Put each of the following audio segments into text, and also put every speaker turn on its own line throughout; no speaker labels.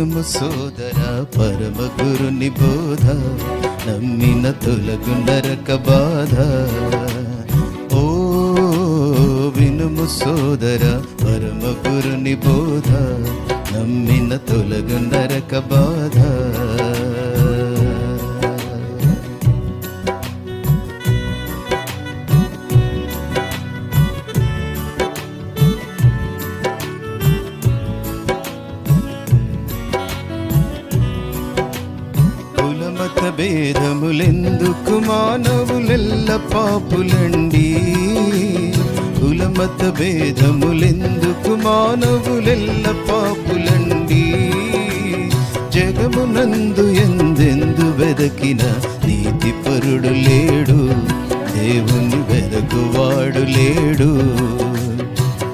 వినుము సోదర పరమ గురుని బోధ నమ్మిన తొలగు నరక బాధ. ఓ వినుము సోదర పరమ గురుని బోధ నమ్మిన తొలగు నరక బాధ. భేదములెందుకు మానవులెల్ల పాపులండి? కులమత భేదములెందుకు మానవులెల్ల పాపులండి? జగమునందు ఎందెందు వెదకిన నీతి పరుడు లేడు? దేవుని వెదకువాడు లేడు?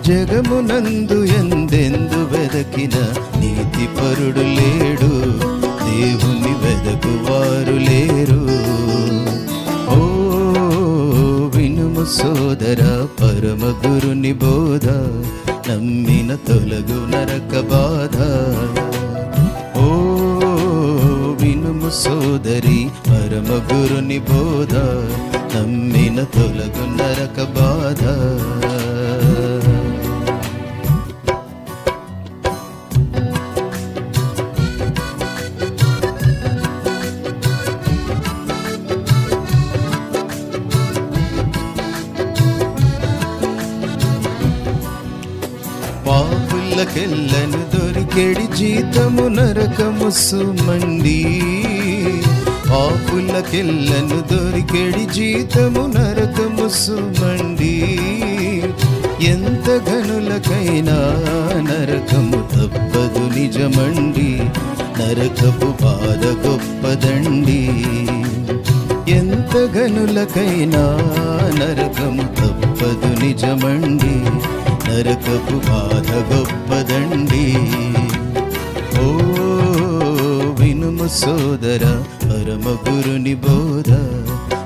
జగమునందు ఎందెందు వెదకిన నీతి పరుడు లేడు పరమ గురుని బోధ నమ్మిన తొలగు నరక బాధ. ఓ వినుము సోదరి పరమ గురుని బోధ నమ్మిన తొలగు నరక బాధ. పాపులకెల్లను దొరికెడి జీతము నరకము సుమండి. పాపులకెల్లను దొరికెడి జీతము నరకము సుమండి. ఎంత గనులకైనా నరకము తప్పదు నిజమండి. నరకపు బాధ గొప్పదండి. ఎంత గనులకైనా నరకము తప్పదు నిజమండి. నరకపు బాధ గొప్పదండి. ఓ వినుము సోదర పరమ గురుని బోధ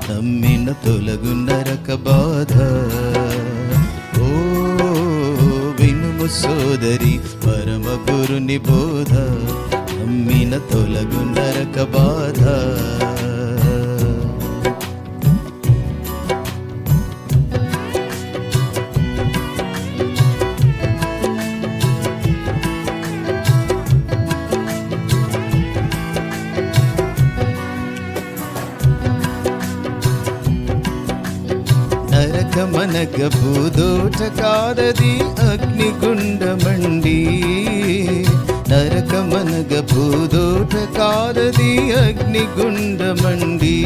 నమ్మిన తొలగు నరక బాధ. ఓ వినుము సోదరి పరమ గురుని బోధ నమ్మిన తొలగు నరక బాధ. నరకమనగ భూదోట కాదది అగ్నిగుండమండి. నరకమనగ భూదోటకారది అగ్నిగుండమండి.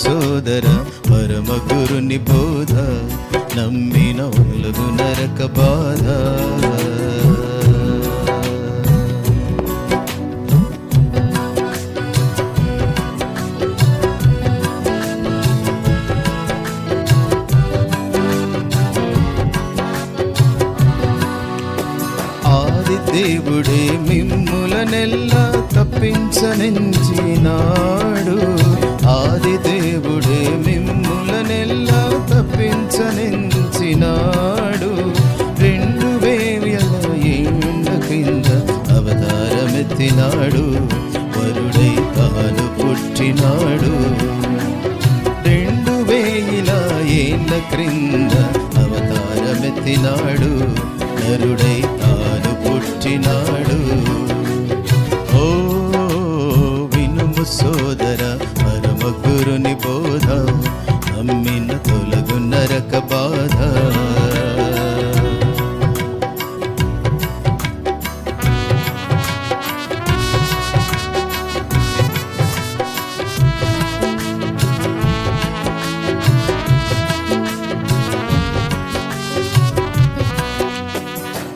సోదర పరమ గురుని బోధ నమ్మిన ఒలుగు నరక బాధ. ఆది దేవుడే మిమ్ములనెల్లా తప్పించనించినాడు. ఆది దేవుడే మిమ్ములనెల్లా తప్పించనించినాడు. రెండు వేవ్యల ఏళ్ళ కింద అవతారమెత్తినాడు. వరుడై తాను పుట్టినాడు రెండు వేల ఏళ్ళ క్రింద అవతారమెత్తినాడు. నరుడై తాను పుట్టినాడు. ఓ వినుము సోదరు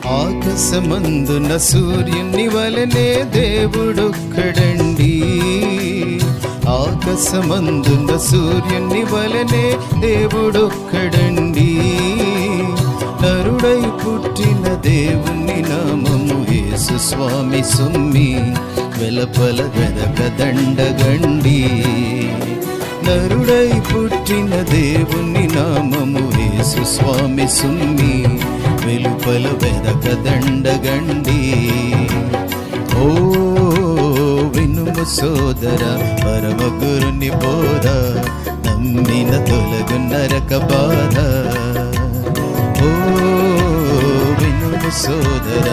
ఆకాశమందున సూర్యుని వలనే దేవుడొక్కడండి. ఆకాశమందున సూర్యుని వలనే దేవుడొక్కడండి. నరుడై పుట్టిన దేవుని నామము యేసు స్వామి సుమ్మి. వెలపల వెదక దండగండి. నరుడై పుట్టిన దేవుని నామము యేసు స్వామి సుమ్మి. వెలుపల వెదక దండగండి ఓ వినుము సోదర పరమ గురుని బోధ నమ్మిన తొలగు నరక బాధ. ఓ వినుము సోదర